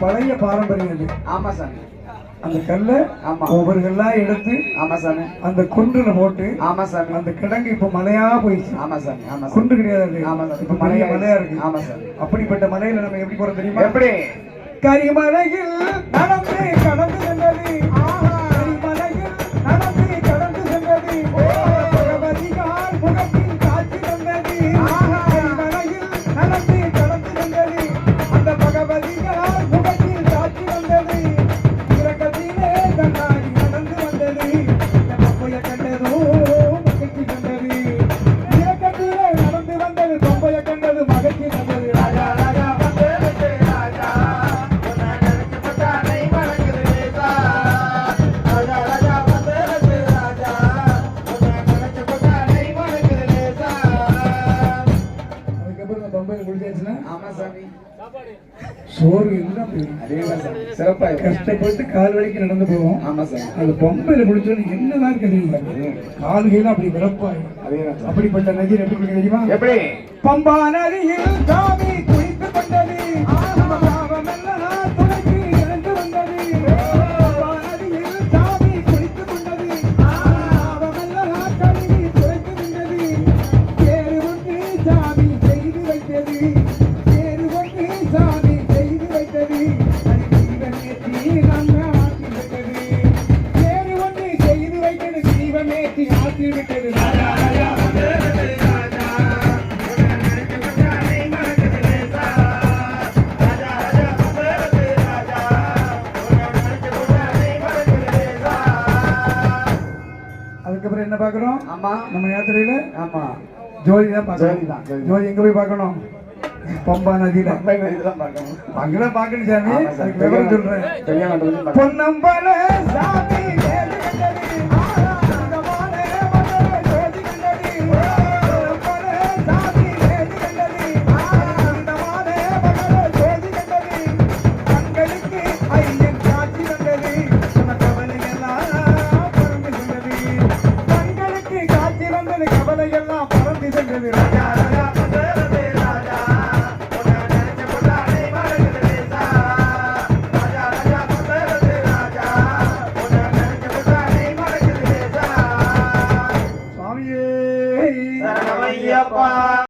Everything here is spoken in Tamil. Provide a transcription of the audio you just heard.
பழைய பாரம்பரியம் இது. ஆமா சாமி. அந்த கல்ல ஆமா. ஒவ்வொரு கல்லா எடுத்து ஆமா சாமி. அந்த குன்றுல போட்டு ஆமா சாமி. அந்த கிடங்கு இப்ப மலையா போயிடுச்சு. ஆமா சாமி ஆமா குன்று கிடையாது ஆமா சார் இப்ப மலையா மலையா இருக்கு. ஆமா சார் அப்படிப்பட்ட மலையில நம்ம எப்படி போறோம் தெரியுமா? எப்படி? கரிமலையில் நடந்து சோறு எல்லாம் சிறப்பாக கஷ்டப்பட்டு கால் வலிக்கு நடந்து போவோம். ஆமாம் சார். அது பொம்பையில் குடிச்சோன்னு என்னதான் தெரியும்? கால்கையில் அப்படி விறப்பாய் அப்படிப்பட்ட நதி எப்படி தெரியுமா? எப்படி? அதுக்கப்புறம் என்ன பார்க்கணும்? ஆமா. நம்ம யாத்திரையில? ஆமா. ஜோதி தான் பார்க்கணும். எங்க போய் பார்க்கணும். பொன்னம்பல சாமி.